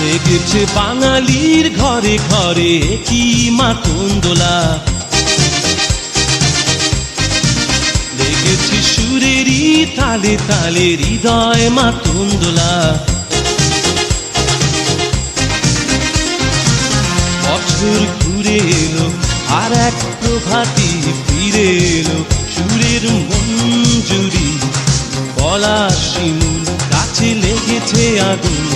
লেগেছে বাঙালির ঘরে ঘরে, কি মাতন্দোলা লেগেছে সুরেরই তালে তালে, হৃদয় মাতন্দোলা বছর ঘুরে এলো, আর এক প্রভাতি ফিরে এলো। সুরের মঞ্জুরি গলা শিমুল কাছে লেগেছে আগুন।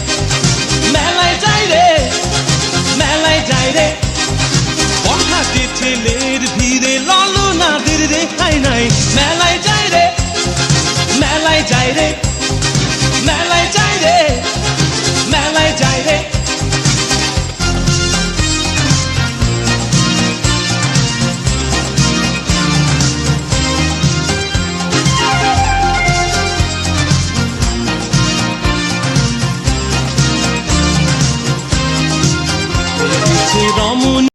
রে। বহাতে ছেলের ভিড়ে ললনাদের no